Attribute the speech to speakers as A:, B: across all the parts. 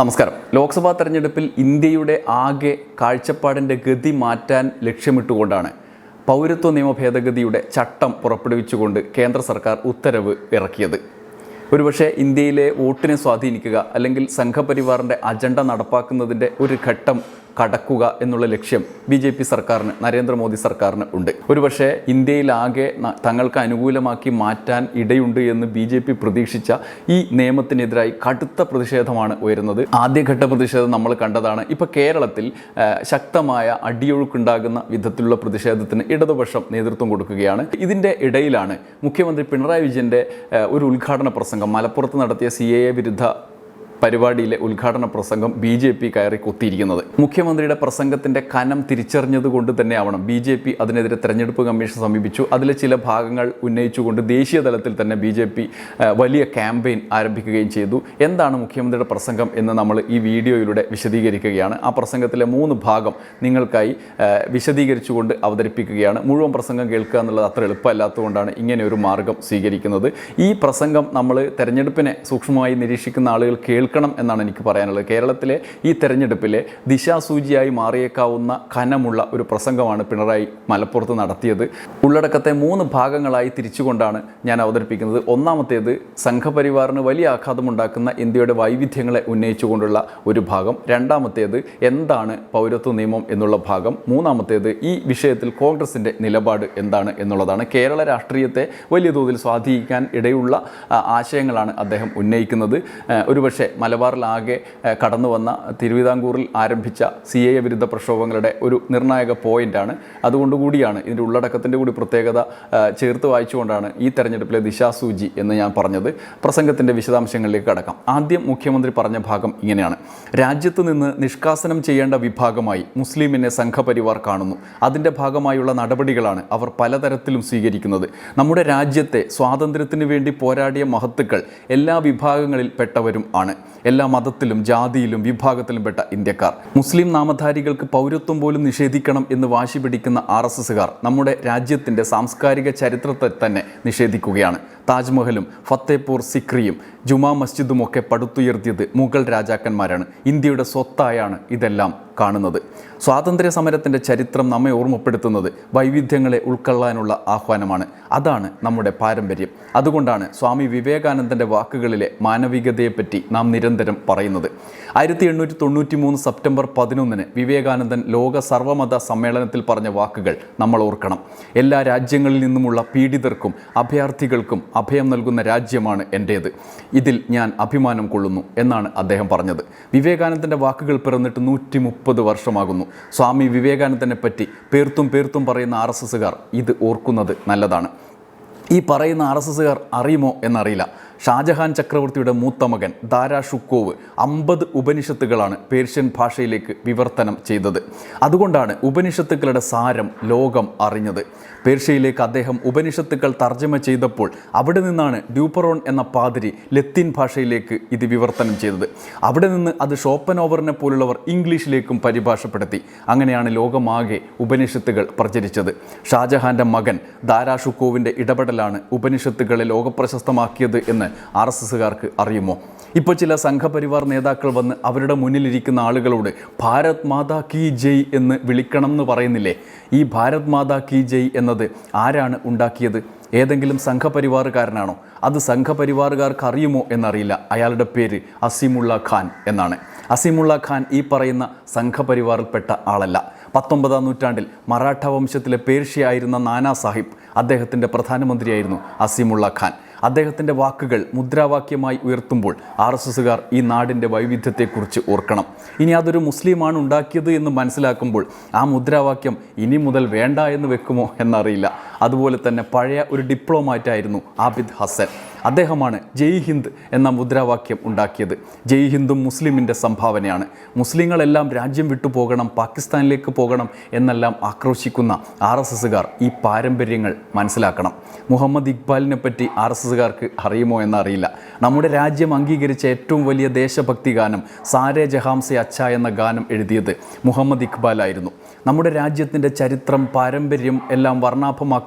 A: നമസ്കാരം. ലോക്സഭാ തെരഞ്ഞെടുപ്പിൽ ഇന്ത്യയുടെ ആകെ കാഴ്ചപ്പാടിന്റെ ഗതി മാറ്റാൻ ലക്ഷ്യമിട്ടുകൊണ്ടാണ് പൗരത്വ നിയമ ഭേദഗതിയുടെ ചട്ടം പുറപ്പെടുവിച്ചുകൊണ്ട് കേന്ദ്ര സർക്കാർ ഉത്തരവ് ഇറക്കിയത്. ഒരുപക്ഷെ ഇന്ത്യയിലെ വോട്ടിനെ സ്വാധീനിക്കുക അല്ലെങ്കിൽ സംഘപരിവാറിന്റെ അജണ്ട നടപ്പാക്കുന്നതിന്റെ ഒരു ഘട്ടം കടക്കുക എന്നുള്ള ലക്ഷ്യം ബി ജെ പി സർക്കാരിന് നരേന്ദ്രമോദി സർക്കാരിന് ഉണ്ട്. ഒരുപക്ഷെ ഇന്ത്യയിലാകെ തങ്ങൾക്ക് അനുകൂലമാക്കി മാറ്റാൻ ഇടയുണ്ട് എന്ന് ബി ജെ പി പ്രതീക്ഷിച്ച ഈ നിയമത്തിനെതിരായി കടുത്ത പ്രതിഷേധമാണ് ഉയരുന്നത്. ആദ്യഘട്ട പ്രതിഷേധം നമ്മൾ കണ്ടതാണ്. ഇപ്പോൾ കേരളത്തിൽ ശക്തമായ അടിയൊഴുക്കുണ്ടാകുന്ന വിധത്തിലുള്ള പ്രതിഷേധത്തിന് ഇടതുപക്ഷം നേതൃത്വം കൊടുക്കുകയാണ്. ഇതിന്റെ ഇടയിലാണ് മുഖ്യമന്ത്രി പിണറായി വിജയന്റെ ഒരു ഉദ്ഘാടന പ്രസംഗം. മലപ്പുറത്ത് നടത്തിയ സി എ വിരുദ്ധ പരിപാടിയിലെ ഉദ്ഘാടന പ്രസംഗം ബി ജെ പി കയറി കുത്തിയിരിക്കുന്നത്. മുഖ്യമന്ത്രിയുടെ പ്രസംഗത്തിന്റെ കനം തിരിച്ചറിഞ്ഞതുകൊണ്ട് കൊണ്ട് തന്നെ ആവണം ബി ജെ പി അതിനെതിരെ തെരഞ്ഞെടുപ്പ് കമ്മീഷൻ സമീപിച്ചു. അതിലെ ചില ഭാഗങ്ങൾ ഉന്നയിച്ചുകൊണ്ട് ദേശീയ തലത്തിൽ തന്നെ ബി ജെ പി വലിയ ക്യാമ്പയിൻ ആരംഭിക്കുകയും ചെയ്തു. എന്താണ് മുഖ്യമന്ത്രിയുടെ പ്രസംഗം എന്ന് നമ്മൾ ഈ വീഡിയോയിലൂടെ വിശദീകരിക്കുകയാണ്. ആ പ്രസംഗത്തിലെ മൂന്ന് ഭാഗം നിങ്ങൾക്കായി വിശദീകരിച്ചുകൊണ്ട് അവതരിപ്പിക്കുകയാണ്. മുഴുവൻ പ്രസംഗം കേൾക്കുക എന്നുള്ളത് അത്ര എളുപ്പമല്ലാത്തതുകൊണ്ടാണ് ഇങ്ങനെ ഒരു മാർഗം സ്വീകരിക്കുന്നത്. ഈ പ്രസംഗം നമ്മൾ തെരഞ്ഞെടുപ്പിനെ സൂക്ഷ്മമായി നിരീക്ഷിക്കുന്ന ആളുകൾ കേൾക്കണം എന്നാണ് എനിക്ക് പറയാനുള്ളത്. കേരളത്തിലെ ഈ തെരഞ്ഞെടുപ്പിലെ ദിശാസൂചിയായി മാറിയേക്കാവുന്ന കനമുള്ള ഒരു പ്രസംഗമാണ് പിണറായി മലപ്പുറത്ത് നടത്തിയത്. ഉള്ളടക്കത്തെ മൂന്ന് ഭാഗങ്ങളായി തിരിച്ചുകൊണ്ടാണ് ഞാൻ അവതരിപ്പിക്കുന്നത്. ഒന്നാമത്തേത് സംഘപരിവാറിന് വലിയ ആഘാതമുണ്ടാക്കുന്ന ഇന്ത്യയുടെ വൈവിധ്യങ്ങളെ ഉന്നയിച്ചുകൊണ്ടുള്ള ഒരു ഭാഗം. രണ്ടാമത്തേത് എന്താണ് പൗരത്വ നിയമം എന്നുള്ള ഭാഗം. മൂന്നാമത്തേത് ഈ വിഷയത്തിൽ കോൺഗ്രസിന്റെ നിലപാട് എന്താണ് എന്നുള്ളതാണ്. കേരള രാഷ്ട്രീയത്തെ വലിയ തോതിൽ സ്വാധീനിക്കാൻ ഇടയുള്ള ആശയങ്ങളാണ് അദ്ദേഹം ഉന്നയിക്കുന്നത്. ഒരുപക്ഷെ മലബാറിലാകെ കടന്നു വന്ന തിരുവിതാംകൂറിൽ ആരംഭിച്ച സി എ വിരുദ്ധ പ്രക്ഷോഭങ്ങളുടെ ഒരു നിർണായക പോയിന്റാണ്. അതുകൊണ്ടുകൂടിയാണ് ഇതിന്റെ ഉള്ളടക്കത്തിന്റെ കൂടി പ്രത്യേകത ചേർത്ത് വായിച്ചുകൊണ്ടാണ് ഈ തെരഞ്ഞെടുപ്പിലെ ദിശാസൂചി എന്ന് ഞാൻ പറഞ്ഞത്. പ്രസംഗത്തിന്റെ വിശദാംശങ്ങളിലേക്ക് കടക്കാം. ആദ്യം മുഖ്യമന്ത്രി പറഞ്ഞ ഭാഗം ഇങ്ങനെയാണ്. രാജ്യത്ത് നിന്ന് നിഷ്കാസനം ചെയ്യേണ്ട വിഭാഗമായി മുസ്ലിമിനെ സംഘപരിവാർ കാണുന്നു. അതിന്റെ ഭാഗമായുള്ള നടപടികളാണ് അവർ പലതരത്തിലും സ്വീകരിക്കുന്നത്. നമ്മുടെ രാജ്യത്തെ സ്വാതന്ത്ര്യത്തിന് വേണ്ടി പോരാടിയ മഹത്തുക്കൾ എല്ലാ വിഭാഗങ്ങളിൽ പെട്ടവരും ആണ്. എല്ലാ മതത്തിലും ജാതിയിലും വിഭാഗത്തിലും പെട്ട ഇന്ത്യക്കാർ. മുസ്ലിം നാമധാരികൾക്ക് പൗരത്വം പോലും നിഷേധിക്കണം എന്ന് വാശി പിടിക്കുന്ന ആർ എസ് എസുകാർ നമ്മുടെ രാജ്യത്തിന്റെ സാംസ്കാരിക ചരിത്രത്തെ തന്നെ നിഷേധിക്കുകയാണ്. താജ്മഹലും ഫത്തേപൂർ സിക്രിയും ജുമാ മസ്ജിദും ഒക്കെ പടുത്തുയർത്തിയത് മുഗൾ രാജാക്കന്മാരാണ്. ഇന്ത്യയുടെ സ്വത്തായാണ് ഇതെല്ലാം കാണുന്നത്. സ്വാതന്ത്ര്യ സമരത്തിന്റെ ചരിത്രം നമ്മെ ഓർമ്മപ്പെടുത്തുന്നത് വൈവിധ്യങ്ങളെ ഉൾക്കൊള്ളാനുള്ള ആഹ്വാനമാണ്. അതാണ് നമ്മുടെ പാരമ്പര്യം. അതുകൊണ്ടാണ് സ്വാമി വിവേകാനന്ദന്റെ വാക്കുകളിലെ മാനവികതയെപ്പറ്റി നാം നിരന്തരം പറയുന്നത്. ആയിരത്തി എണ്ണൂറ്റി തൊണ്ണൂറ്റി മൂന്ന് സെപ്റ്റംബർ പതിനൊന്നിന് വിവേകാനന്ദൻ ലോക സർവമത സമ്മേളനത്തിൽ പറഞ്ഞ വാക്കുകൾ നമ്മൾ ഓർക്കണം. എല്ലാ രാജ്യങ്ങളിൽ നിന്നുമുള്ള പീഡിതർക്കും അഭയാർത്ഥികൾക്കും അഭയം നൽകുന്ന രാജ്യമാണ് എന്റേത് ഇതിൽ ഞാൻ അഭിമാനം കൊള്ളുന്നു എന്നാണ് അദ്ദേഹം പറഞ്ഞത്. വിവേകാനന്ദന്റെ വാക്കുകൾ പിറന്നിട്ട് നൂറ്റി മുപ്പത് വർഷമാകുന്നു. സ്വാമി വിവേകാനന്ദനെ പറ്റി പേർത്തും പേർത്തും പറയുന്ന ആർ എസ് എസ്സുകാർ ഇത് ഓർക്കുന്നത് നല്ലതാണ്. ഈ പറയുന്ന ആർ എസ് എസ്സുകാർ അറിയുമോ എന്നറിയില്ല. ഷാജഹാൻ ചക്രവർത്തിയുടെ മൂത്ത മകൻ ദാരാ ഷുക്കോവ് അമ്പത് ഉപനിഷത്തുകളാണ് പേർഷ്യൻ ഭാഷയിലേക്ക് വിവർത്തനം ചെയ്തത്. അതുകൊണ്ടാണ് ഉപനിഷത്തുക്കളുടെ സാരം ലോകം അറിഞ്ഞത്. പേർഷ്യയിലേക്ക് അദ്ദേഹം ഉപനിഷത്തുക്കൾ തർജമ ചെയ്തപ്പോൾ അവിടെ നിന്നാണ് ഡ്യൂപ്പറോൺ എന്ന പാതിരി ലത്തീൻ ഭാഷയിലേക്ക് ഇത് വിവർത്തനം ചെയ്തത്. അവിടെ നിന്ന് അത് ഷോപ്പനോവറിനെ പോലുള്ളവർ ഇംഗ്ലീഷിലേക്കും പരിഭാഷപ്പെടുത്തി. അങ്ങനെയാണ് ലോകമാകെ ഉപനിഷത്തുകൾ പ്രചരിച്ചത്. ഷാജഹാന്റെ മകൻ ദാരാ ഷുക്കോവിന്റെ ഇടപെടലാണ് ഉപനിഷത്തുകളെ ലോകപ്രശസ്തമാക്കിയത് എന്ന് ആർ എസ് എസുകാർക്ക് അറിയുമോ? ഇപ്പോൾ ചില സംഘപരിവാർ നേതാക്കൾ വന്ന് അവരുടെ മുന്നിലിരിക്കുന്ന ആളുകളോട് ഭാരത് മാതാ കി ജയ് എന്ന് വിളിക്കണം എന്ന് പറയുന്നില്ലേ? ഈ ഭാരത് മാതാ കി ജയ് എന്നത് ആരാണ് ഉണ്ടാക്കിയത്? ഏതെങ്കിലും സംഘപരിവാറുകാരനാണോ? അത് സംഘപരിവാറുകാർക്ക് അറിയുമോ എന്നറിയില്ല. അയാളുടെ പേര് അസീമുള്ള ഖാൻ എന്നാണ്. അസീമുള്ള ഖാൻ ഈ പറയുന്ന സംഘപരിവാറിൽപ്പെട്ട ആളല്ല. പത്തൊമ്പതാം നൂറ്റാണ്ടിൽ മറാഠ വംശത്തിലെ പേർഷ്യയായിരുന്ന നാനാ സാഹിബ് അദ്ദേഹത്തിന്റെ പ്രധാനമന്ത്രിയായിരുന്നു അസീമുള്ള ഖാൻ. അദ്ദേഹത്തിന്റെ വാക്കുകൾ മുദ്രാവാക്യമായി ഉയർത്തുമ്പോൾ ആർ എസ് എസുകാർ ഈ നാടിന്റെ വൈവിധ്യത്തെക്കുറിച്ച് ഓർക്കണം. ഇനി അതൊരു മുസ്ലിമാണ് ഉണ്ടാക്കിയത് എന്ന് മനസ്സിലാക്കുമ്പോൾ ആ മുദ്രാവാക്യം ഇനി മുതൽ വേണ്ട എന്ന് വെക്കുമോ എന്നറിയില്ല. അതുപോലെ തന്നെ പഴയ ഒരു ഡിപ്ലോമാറ്റായിരുന്നു ആബിദ് ഹസൻ. അദ്ദേഹമാണ് ജയ് ഹിന്ദ് എന്ന മുദ്രാവാക്യം ഉണ്ടാക്കിയത്. ജയ് ഹിന്ദും മുസ്ലിമിന്റെ സംഭാവനയാണ്. മുസ്ലിങ്ങളെല്ലാം രാജ്യം വിട്ടു പോകണം പാകിസ്ഥാനിലേക്ക് പോകണം എന്നെല്ലാം ആക്രോശിക്കുന്ന ആർ എസ് എസുകാർ ഈ പാരമ്പര്യങ്ങൾ മനസ്സിലാക്കണം. മുഹമ്മദ് ഇക്ബാലിനെ പറ്റി ആർ എസ് എസുകാർക്ക് അറിയുമോ എന്നറിയില്ല. നമ്മുടെ രാജ്യം അംഗീകരിച്ച ഏറ്റവും വലിയ ദേശഭക്തി ഗാനം സാരേ ജഹാംസെ അച്ഛ എന്ന ഗാനം എഴുതിയത് മുഹമ്മദ് ഇക്ബാലായിരുന്നു. നമ്മുടെ രാജ്യത്തിന്റെ ചരിത്രം പാരമ്പര്യം എല്ലാം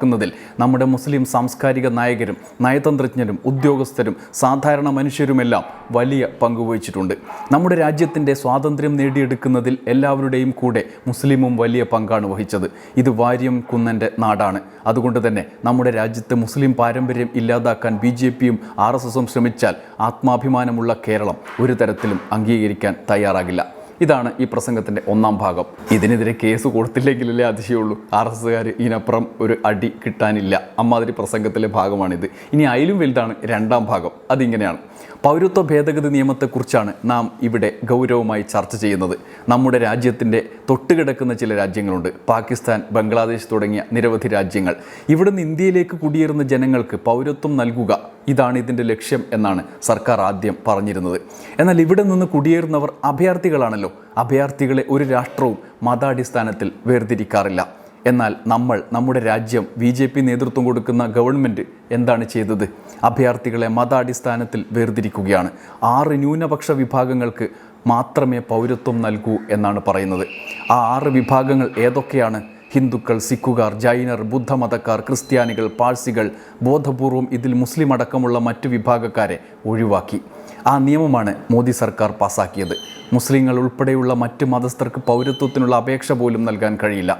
A: വർണാഭമാക്കുന്നതിൽ നമ്മുടെ മുസ്ലിം സാംസ്കാരിക നായകരും നയതന്ത്രജ്ഞരും ഉദ്യോഗസ്ഥരും സാധാരണ മനുഷ്യരുമെല്ലാം വലിയ പങ്കുവഹിച്ചിട്ടുണ്ട് നമ്മുടെ രാജ്യത്തിന്റെ സ്വാതന്ത്ര്യം നേടിയെടുക്കുന്നതിൽ എല്ലാവരുടെയും കൂടെ മുസ്ലിമും വലിയ പങ്കാണ് വഹിച്ചത്. ഇത് വാര്യം കുന്നന്റെ നാടാണ്. അതുകൊണ്ട് തന്നെ നമ്മുടെ രാജ്യത്ത് മുസ്ലിം പാരമ്പര്യം ഇല്ലാതാക്കാൻ ബി ജെ പിയും ആർ എസ് എസും ശ്രമിച്ചാൽ ആത്മാഭിമാനമുള്ള കേരളം ഒരു തരത്തിലും അംഗീകരിക്കാൻ തയ്യാറാകില്ല. ഇതാണ് ഈ പ്രസംഗത്തിന്റെ ഒന്നാം ഭാഗം. ഇതിനെതിരെ കേസ് കൊടുത്തില്ലെങ്കിലല്ലേ അതിശയുള്ളൂ ആർ എസ് എസ്സുകാർ ഇതിനപ്പുറം ഒരു അടി കിട്ടാനില്ല. അമ്മാതിരി പ്രസംഗത്തിലെ ഭാഗമാണിത്. ഇനി അതിലും വലുതാണ് രണ്ടാം ഭാഗം. അതിങ്ങനെയാണ്. പൗരത്വ ഭേദഗതി നിയമത്തെക്കുറിച്ചാണ് നാം ഇവിടെ ഗൗരവമായി ചർച്ച ചെയ്യുന്നത്. നമ്മുടെ രാജ്യത്തിന്റെ തൊട്ടുകിടക്കുന്ന ചില രാജ്യങ്ങളുണ്ട്. പാകിസ്ഥാൻ ബംഗ്ലാദേശ് തുടങ്ങിയ നിരവധി രാജ്യങ്ങൾ. ഇവിടുന്ന് ഇന്ത്യയിലേക്ക് കുടിയേറുന്ന ജനങ്ങൾക്ക് പൗരത്വം നൽകുക ഇതാണ് ഇതിന്റെ ലക്ഷ്യം എന്നാണ് സർക്കാർ ആദ്യം പറഞ്ഞിരുന്നത്. എന്നാൽ ഇവിടെ നിന്ന് കുടിയേറുന്നവർ അഭയാർത്ഥികളാണല്ലോ. അഭയാർത്ഥികളെ ഒരു രാഷ്ട്രവും മതാടിസ്ഥാനത്തിൽ വേർതിരിക്കാറില്ല. എന്നാൽ നമ്മൾ നമ്മുടെ രാജ്യം ബി ജെ പി നേതൃത്വം കൊടുക്കുന്ന ഗവൺമെന്റ് എന്താണ് ചെയ്തത്? അഭയാർത്ഥികളെ മതാടിസ്ഥാനത്തിൽ വേർതിരിക്കുകയാണ്. ആറ് ന്യൂനപക്ഷ വിഭാഗങ്ങൾക്ക് മാത്രമേ പൗരത്വം നൽകൂ എന്നാണ് പറയുന്നത്. ആ ആറ് വിഭാഗങ്ങൾ ഏതൊക്കെയാണ്? ഹിന്ദുക്കൾ സിഖുകാർ ജൈനർ ബുദ്ധമതക്കാർ ക്രിസ്ത്യാനികൾ പാഴ്സികൾ ബോധപൂർവം ഇതിൽ മുസ്ലിം അടക്കമുള്ള മറ്റു വിഭാഗക്കാരെ ഒഴിവാക്കി. ആ നിയമമാണ് മോദി സർക്കാർ പാസാക്കിയത്. മുസ്ലിങ്ങൾ ഉൾപ്പെടെയുള്ള മറ്റ് മതസ്ഥർക്ക് പൗരത്വത്തിനുള്ള അപേക്ഷ പോലും നൽകാൻ കഴിയില്ല.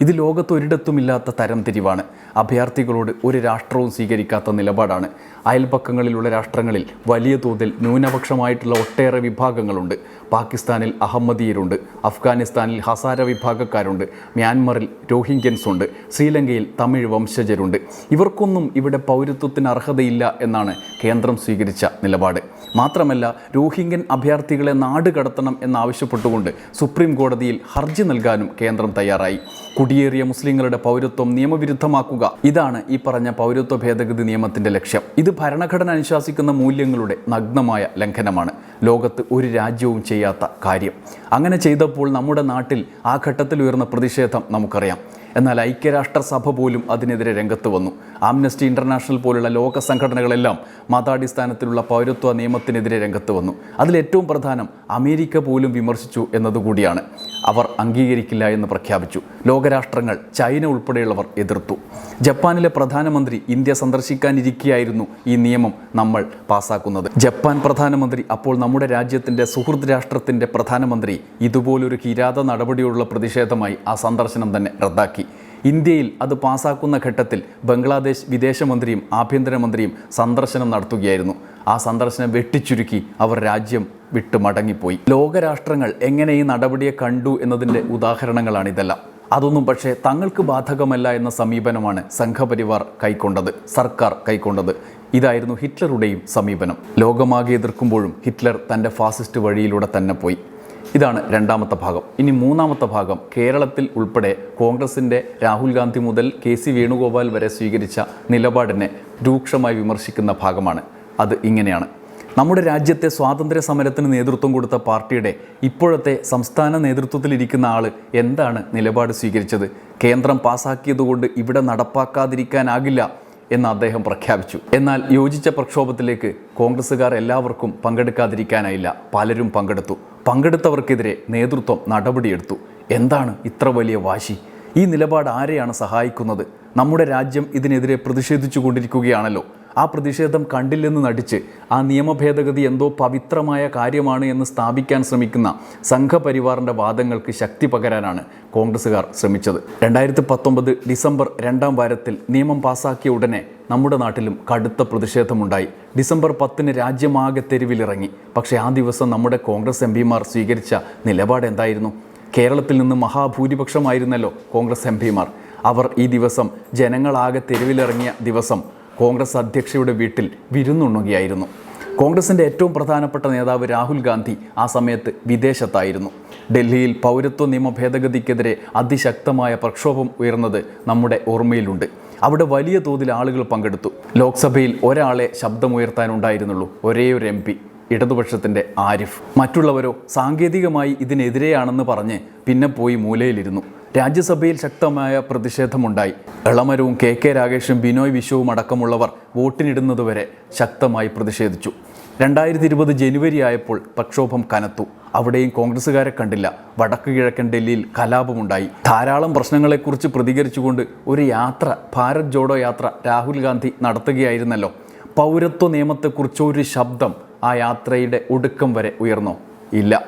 A: ഇത് ലോകത്ത് ഒരിടത്തുമില്ലാത്ത തരം തിരിവാണ്. അഭയാർത്ഥികളോട് ഒരു രാഷ്ട്രവും സ്വീകരിക്കാത്ത നിലപാടാണ്. അയൽപക്കങ്ങളിലുള്ള രാഷ്ട്രങ്ങളിൽ വലിയ തോതിൽ ന്യൂനപക്ഷമായിട്ടുള്ള ഒട്ടേറെ വിഭാഗങ്ങളുണ്ട്. പാകിസ്ഥാനിൽ അഹമ്മദീയരുണ്ട് അഫ്ഗാനിസ്ഥാനിൽ ഹസാര വിഭാഗക്കാരുണ്ട്. മ്യാൻമറിൽ രോഹിംഗ്യൻസ് ഉണ്ട് ശ്രീലങ്കയിൽ തമിഴ് വംശജരുണ്ട്. ഇവർക്കൊന്നും ഇവിടെ പൗരത്വത്തിന് അർഹതയില്ല എന്നാണ് കേന്ദ്രം സ്വീകരിച്ച നിലപാട്. മാത്രമല്ല രോഹിംഗ്യൻ അഭയാർത്ഥികളെ നാട് കടത്തണം എന്നാവശ്യപ്പെട്ടുകൊണ്ട് സുപ്രീം കോടതിയിൽ ഹർജി നൽകാനും കേന്ദ്രം തയ്യാറായി. കുടിയേറിയ മുസ്ലിങ്ങളുടെ പൗരത്വം നിയമവിരുദ്ധമാക്കുക. ഇതാണ് ഈ പറഞ്ഞ പൗരത്വ ഭേദഗതി നിയമത്തിന്റെ ലക്ഷ്യം. ഇത് ഭരണഘടന അനുശാസിക്കുന്ന മൂല്യങ്ങളുടെ നഗ്നമായ ലംഘനമാണ്. ലോകത്ത് ഒരു രാജ്യവും ചെയ്യാത്ത കാര്യം. അങ്ങനെ ചെയ്തപ്പോൾ നമ്മുടെ നാട്ടിൽ ആ ഘട്ടത്തിൽ ഉയർന്ന പ്രതിഷേധം നമുക്കറിയാം. എന്നാൽ ഐക്യരാഷ്ട്രസഭ പോലും അതിനെതിരെ രംഗത്ത് വന്നു. ആംനസ്റ്റി ഇന്റർനാഷണൽ പോലുള്ള ലോക സംഘടനകളെല്ലാം മതാടിസ്ഥാനത്തിലുള്ള പൗരത്വ നിയമത്തിനെതിരെ രംഗത്ത് വന്നു. അതിലേറ്റവും പ്രധാനം അമേരിക്ക പോലും വിമർശിച്ചു എന്നതുകൂടിയാണ്. അവർ അംഗീകരിക്കില്ല എന്ന് പ്രഖ്യാപിച്ചു. ലോകരാഷ്ട്രങ്ങൾ ചൈന ഉൾപ്പെടെയുള്ളവർ എതിർത്തു. ജപ്പാനിലെ പ്രധാനമന്ത്രി ഇന്ത്യ സന്ദർശിക്കാനിരിക്കെയായിരുന്നു ഈ നിയമം നമ്മൾ പാസാക്കുന്നത്. ജപ്പാൻ പ്രധാനമന്ത്രി അപ്പോൾ നമ്മുടെ രാജ്യത്തിന്റെ സുഹൃദ് രാഷ്ട്രത്തിന്റെ പ്രധാനമന്ത്രി ഇതുപോലൊരു കിരാത നടപടിയുള്ള പ്രതിഷേധമായി ആ സന്ദർശനം തന്നെ റദ്ദാക്കി. ഇന്ത്യയിൽ അത് പാസാക്കുന്ന ഘട്ടത്തിൽ ബംഗ്ലാദേശ് വിദേശമന്ത്രിയും ആഭ്യന്തരമന്ത്രിയും സന്ദർശനം നടത്തുകയായിരുന്നു. ആ സന്ദർശനം വെട്ടിച്ചുരുക്കി അവർ രാജ്യം വിട്ടു മടങ്ങിപ്പോയി. ലോകരാഷ്ട്രങ്ങൾ എങ്ങനെ ഈ നടപടിയെ കണ്ടു എന്നതിന്റെ ഉദാഹരണങ്ങളാണ് ഇതെല്ലാം. അതൊന്നും പക്ഷേ തങ്ങൾക്ക് ബാധകമല്ല എന്ന സമീപനമാണ് സംഘപരിവാർ കൈക്കൊണ്ടത് സർക്കാർ കൈക്കൊണ്ടത്. ഇതായിരുന്നു ഹിറ്റ്ലറുടെയും സമീപനം. ലോകമാകെ എതിർക്കുമ്പോഴും ഹിറ്റ്ലർ തന്റെ ഫാസിസ്റ്റ് വഴിയിലൂടെ തന്നെ പോയി. ഇതാണ് രണ്ടാമത്തെ ഭാഗം. ഇനി മൂന്നാമത്തെ ഭാഗം കേരളത്തിൽ ഉൾപ്പെടെ കോൺഗ്രസിന്റെ രാഹുൽ ഗാന്ധി മുതൽ കെ സി വേണുഗോപാൽ വരെ സ്വീകരിച്ച നിലപാടിനെ രൂക്ഷമായി വിമർശിക്കുന്ന ഭാഗമാണ്. അത് ഇങ്ങനെയാണ്. നമ്മുടെ രാജ്യത്തെ സ്വാതന്ത്ര്യ സമരത്തിന് നേതൃത്വം കൊടുത്ത പാർട്ടിയുടെ ഇപ്പോഴത്തെ സംസ്ഥാന നേതൃത്വത്തിലിരിക്കുന്ന ആൾ എന്താണ് നിലപാട് സ്വീകരിച്ചത്? കേന്ദ്രം പാസാക്കിയതുകൊണ്ട് ഇവിടെ നടപ്പാക്കാതിരിക്കാനാകില്ല എന്ന് അദ്ദേഹം പ്രഖ്യാപിച്ചു. എന്നാൽ യോജിച്ച പ്രക്ഷോഭത്തിലേക്ക് കോൺഗ്രസ്സുകാർ എല്ലാവർക്കും പങ്കെടുക്കാതിരിക്കാനായില്ല. പലരും പങ്കെടുത്തു. പങ്കെടുത്തവർക്കെതിരെ നേതൃത്വം നടപടിയെടുത്തു. എന്താണ് ഇത്ര വലിയ വാശി? ഈ നിലപാട് ആരെയാണ് സഹായിക്കുന്നത്? നമ്മുടെ രാജ്യം ഇതിനെതിരെ പ്രതിഷേധിച്ചു കൊണ്ടിരിക്കുകയാണല്ലോ ആ പ്രതിഷേധം കണ്ടില്ലെന്ന് നടിച്ച് ആ നിയമഭേദഗതി എന്തോ പവിത്രമായ കാര്യമാണ് എന്ന് സ്ഥാപിക്കാൻ ശ്രമിക്കുന്ന സംഘപരിവാറിന്റെ വാദങ്ങൾക്ക് ശക്തി പകരാനാണ് കോൺഗ്രസ്സുകാർ ശ്രമിച്ചത്. രണ്ടായിരത്തി പത്തൊമ്പത് ഡിസംബർ രണ്ടാം വാരത്തിൽ നിയമം പാസാക്കിയ ഉടനെ നമ്മുടെ നാട്ടിലും കടുത്ത പ്രതിഷേധമുണ്ടായി. ഡിസംബർ പത്തിന് രാജ്യമാകെ തെരുവിലിറങ്ങി. പക്ഷേ ആ ദിവസം നമ്മുടെ കോൺഗ്രസ് എം പിമാർ സ്വീകരിച്ച നിലപാട് എന്തായിരുന്നു? കേരളത്തിൽ നിന്ന് മഹാഭൂരിപക്ഷമായിരുന്നല്ലോ കോൺഗ്രസ് എം പിമാർ. അവർ ഈ ദിവസം ജനങ്ങളാകെ തെരുവിലിറങ്ങിയ ദിവസം കോൺഗ്രസ് അധ്യക്ഷയുടെ വീട്ടിൽ വിരുന്നുണ്ണുകയായിരുന്നു കോൺഗ്രസിന്റെ ഏറ്റവും പ്രധാനപ്പെട്ട നേതാവ് രാഹുൽ ഗാന്ധി ആ സമയത്ത് വിദേശത്തായിരുന്നു. ഡൽഹിയിൽ പൗരത്വ നിയമ ഭേദഗതിക്കെതിരെ അതിശക്തമായ പ്രക്ഷോഭം ഉയർന്നത് നമ്മുടെ ഓർമ്മയിലുണ്ട്. അവിടെ വലിയ തോതിൽ ആളുകൾ പങ്കെടുത്തു. ലോക്സഭയിൽ ഒരാളെ ശബ്ദമുയർത്താനുണ്ടായിരുന്നുള്ളൂ. ഒരേ ഒരു എം പി ഇടതുപക്ഷത്തിന്റെ ആരിഫ്. മറ്റുള്ളവരോ സാങ്കേതികമായി ഇതിനെതിരെയാണെന്ന് പറഞ്ഞ് പിന്നെ പോയി മൂലയിലിരുന്നു. രാജ്യസഭയിൽ ശക്തമായ പ്രതിഷേധമുണ്ടായി. എളമരവും കെ കെ രാഗേഷും ബിനോയ് വിശ്വവും അടക്കമുള്ളവർ വോട്ടിനിടുന്നതുവരെ ശക്തമായി പ്രതിഷേധിച്ചു. രണ്ടായിരത്തി ഇരുപത് ജനുവരി ആയപ്പോൾ പ്രക്ഷോഭം കനത്തു. അവിടെയും കോൺഗ്രസ്സുകാരെ കണ്ടില്ല. വടക്ക് കിഴക്കൻ ഡൽഹിയിൽ കലാപമുണ്ടായി. ധാരാളം പ്രശ്നങ്ങളെക്കുറിച്ച് പ്രതികരിച്ചുകൊണ്ട് ഒരു യാത്ര ഭാരത് ജോഡോ യാത്ര രാഹുൽ ഗാന്ധി നടത്തുകയായിരുന്നല്ലോ. പൗരത്വ നിയമത്തെക്കുറിച്ച് ഒരു ശബ്ദം ആ യാത്രയുടെ ഒടുക്കം വരെ ഉയർന്നോ? ഇല്ല.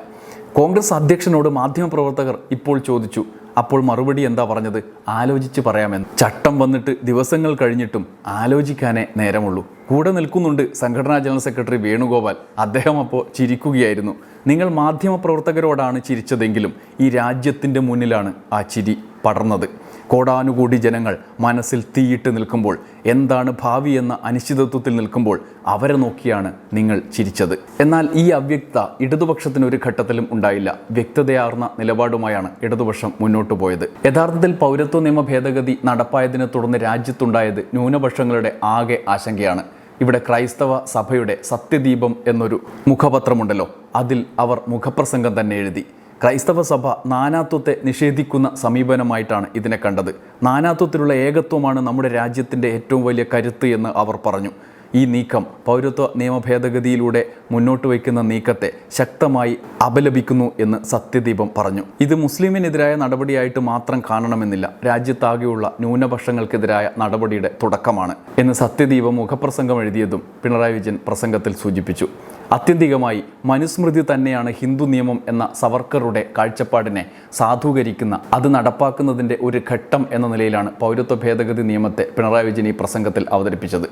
A: കോൺഗ്രസ് അധ്യക്ഷനോട് മാധ്യമപ്രവർത്തകർ ഇപ്പോൾ ചോദിച്ചു അപ്പോൾ മറുപടി എന്താ പറഞ്ഞത്? ആലോചിച്ച് പറയാമെന്ന്. ചട്ടം വന്നിട്ട് ദിവസങ്ങൾ കഴിഞ്ഞിട്ടും ആലോചിക്കാനേ നേരമുള്ളൂ. കൂടെ നിൽക്കുന്നുണ്ട് സംഘടനാ ജനറൽ സെക്രട്ടറി വേണുഗോപാൽ. അദ്ദേഹം അപ്പോൾ ചിരിക്കുകയായിരുന്നു. നിങ്ങൾ മാധ്യമപ്രവർത്തകരോടാണ് ചിരിച്ചതെങ്കിലും ഈ രാജ്യത്തിന്റെ മുന്നിലാണ് ആ ചിരി പടർന്നത്. കോടാനുകൂടി ജനങ്ങൾ മനസ്സിൽ തീയിട്ട് നിൽക്കുമ്പോൾ എന്താണ് ഭാവി എന്ന അനിശ്ചിതത്വത്തിൽ നിൽക്കുമ്പോൾ അവരെ നോക്കിയാണ് നിങ്ങൾ ചിരിച്ചത്. എന്നാൽ ഈ അവ്യക്ത ഇടതുപക്ഷത്തിന് ഒരു ഘട്ടത്തിലും ഉണ്ടായില്ല. വ്യക്തതയാർന്ന നിലപാടുമായാണ് ഇടതുപക്ഷം മുന്നോട്ട് പോയത്. യഥാർത്ഥത്തിൽ പൗരത്വ നിയമ ഭേദഗതി നടപ്പായതിനെ തുടർന്ന് രാജ്യത്തുണ്ടായത് ന്യൂനപക്ഷങ്ങളുടെ ആകെ ആശങ്കയാണ്. ഇവിടെ ക്രൈസ്തവ സഭയുടെ സത്യദീപം എന്നൊരു മുഖപത്രമുണ്ടല്ലോ. അതിൽ അവർ മുഖപ്രസംഗം തന്നെ എഴുതി. ക്രൈസ്തവ സഭ നാനാത്വത്തെ നിഷേധിക്കുന്ന സമീപനമായിട്ടാണ് ഇതിനെ കണ്ടത്. നാനാത്വത്തിലുള്ള ഏകത്വമാണ് നമ്മുടെ രാജ്യത്തിന്റെ ഏറ്റവും വലിയ കരുത്ത് എന്ന് അവർ പറഞ്ഞു. ഈ നീക്കം പൗരത്വ നിയമ ഭേദഗതിയിലൂടെ മുന്നോട്ട് വയ്ക്കുന്ന നീക്കത്തെ ശക്തമായി അപലപിക്കുന്നു എന്ന് സത്യദീപം പറഞ്ഞു. ഇത് മുസ്ലിമിനെതിരായ നടപടിയായിട്ട് മാത്രം കാണണമെന്നില്ല. രാജ്യത്താകെയുള്ള ന്യൂനപക്ഷങ്ങൾക്കെതിരായ നടപടിയുടെ തുടക്കമാണ് എന്ന് സത്യദീപം മുഖപ്രസംഗം എഴുതിയതും പിണറായി വിജയൻ പ്രസംഗത്തിൽ സൂചിപ്പിച്ചു. ആത്യന്തികമായി മനുസ്മൃതി തന്നെയാണ് ഹിന്ദു നിയമം എന്ന സവർക്കറുടെ കാഴ്ചപ്പാടിനെ സാധൂകരിക്കുന്ന അത് നടപ്പാക്കുന്നതിന്റെ ഒരു ഘട്ടം എന്ന നിലയിലാണ് പൗരത്വ ഭേദഗതി നിയമത്തെ പിണറായി വിജയൻ ഈ പ്രസംഗത്തിൽ അവതരിപ്പിച്ചത്.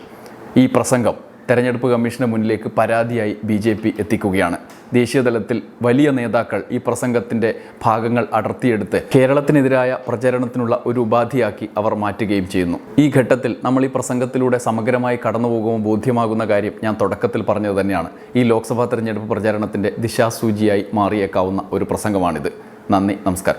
A: ഈ പ്രസംഗം തെരഞ്ഞെടുപ്പ് കമ്മീഷന് മുന്നിലേക്ക് പരാതിയായി ബി ജെ പി എത്തിക്കുകയാണ്. ദേശീയതലത്തിൽ വലിയ നേതാക്കൾ ഈ പ്രസംഗത്തിന്റെ ഭാഗങ്ങൾ അടർത്തിയെടുത്ത് കേരളത്തിനെതിരായ പ്രചരണത്തിനുള്ള ഒരു ഉപാധിയാക്കി അവർ മാറ്റുകയും ചെയ്യുന്നു. ഈ ഘട്ടത്തിൽ നമ്മൾ ഈ പ്രസംഗത്തിലൂടെ സമഗ്രമായി കടന്നുപോകുമ്പോൾ ബോധ്യമാകുന്ന കാര്യം ഞാൻ തുടക്കത്തിൽ പറഞ്ഞത് തന്നെയാണ്. ഈ ലോക്സഭാ തെരഞ്ഞെടുപ്പ് പ്രചാരണത്തിന്റെ ദിശാസൂചിയായി മാറിയേക്കാവുന്ന ഒരു പ്രസംഗമാണിത്. നന്ദി നമസ്കാരം.